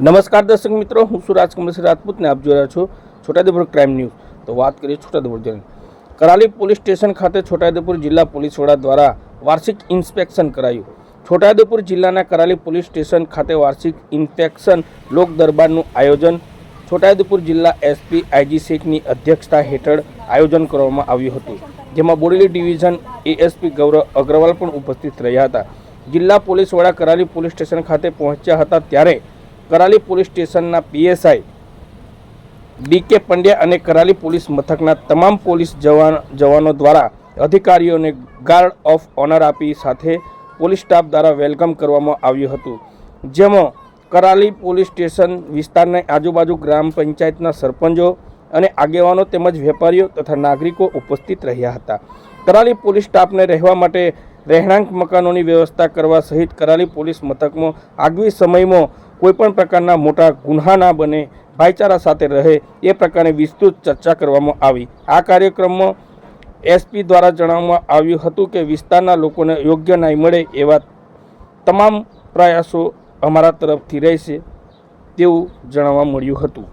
નમસ્કાર દર્શક મિત્રો, હું છું રાજકમલસિંહ રાજપૂતને આપ જોઈ છો છોટાઉદેપુર ક્રાઇમ ન્યૂઝ. તો વાત કરીએ છોટાઉદેપુર જિલ્લાની કરાલી પોલીસ સ્ટેશન ખાતે છોટાઉદેપુર જિલ્લા પોલીસ વડા દ્વારા વાર્ષિક ઇન્સ્પેક્શન કરાયું. છોટાઉદેપુર જિલ્લાના કરાલી પોલીસ સ્ટેશન ખાતે વાર્ષિક ઇન્સ્પેક્શન લોક દરબારનું આયોજન છોટાઉદેપુર જિલ્લા એસપી આઈજી શેખની અધ્યક્ષતા હેઠળ આયોજન કરવામાં આવ્યું હતું. જેમાં બોડેલી ડિવિઝન એએસપી ગૌરવ અગ્રવાલ પણ ઉપસ્થિત રહ્યા હતા. જિલ્લા પોલીસ વડા કરાલી પોલીસ સ્ટેશન ખાતે પહોંચ્યા હતા ત્યારે કરાલી પોલીસ સ્ટેશનના પીએસઆઈ ડીકે પંડ્યા અને કરાલી પોલીસ મથકના તમામ પોલીસ જવાન જવાનો દ્વારા અધિકારીઓને ગાર્ડ ઓફ ઓનર આપી સાથે પોલીસ સ્ટાફ દ્વારા વેલકમ કરવામાં આવ્યું હતું. જેમાં કરાલી પોલીસ સ્ટેશન વિસ્તારના આજુબાજુ ગ્રામ પંચાયતના સરપંચો અને આગેવાનો તેમજ વેપારીઓ તથા નાગરિકો ઉપસ્થિત રહ્યા હતા. કરાલી પોલીસ સ્ટાફને રહેવા માટે રહેણાંક મકાનોની વ્યવસ્થા કરવા સહિત કરાલી પોલીસ મથકમાં આગવી સમયમાં કોઈપણ પ્રકારના મોટા ગુન્હા ના બને, ભાઈચારા સાથે રહે, એ પ્રકારની વિસ્તૃત ચર્ચા કરવામાં આવી. આ કાર્યક્રમમાં એસપી દ્વારા જણાવવામાં આવ્યું હતું કે વિસ્તારના લોકોને યોગ્ય ન્યાય મળે એવા તમામ પ્રયાસો અમારા તરફથી રહેશે તેવું જણાવવા મળ્યું હતું.